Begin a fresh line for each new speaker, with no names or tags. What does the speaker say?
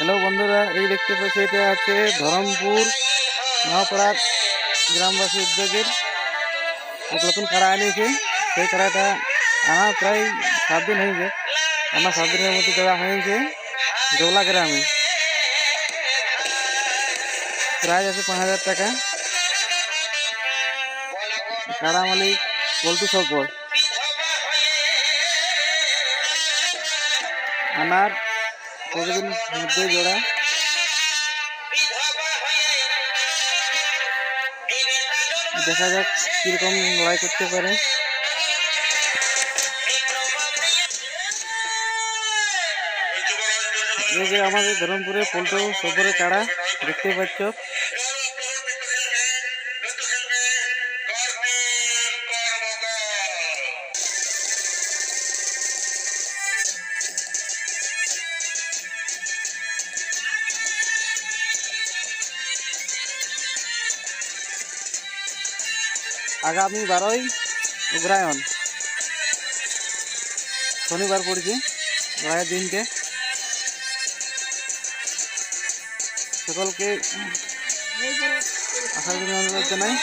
Hello বন্ধুরা এই দেখতে পাচ্ছি এটা আছে ধরমপুর মহাপাড়ার গ্রামবাসী উদ্যোগের এক নতুন কাড়া আনিয়েছে সেই কাড়াটা আনা প্রায় সাত দিন হয়েছে আমার সাত দিনের মধ্যে দেওয়া হয়েছে জৌলা গ্রামে প্রায় আছে পাঁচ হাজার টাকা কাড়া মালিক পল্টু সকল আনার কতদিন মধ্যে জোড়া। দেখা যাক কীরকম লড়াই করতে পারে। যে আমাদের ধরমপুরে পল্টু সবরে কাড়া দেখতে পাচ্ছ। আগামী বারোই উগ্রায়ণ। শনিবার পড়ছে রায়ের দিনকে। সকলকে আসার জন্য অনুরোধ জানাই।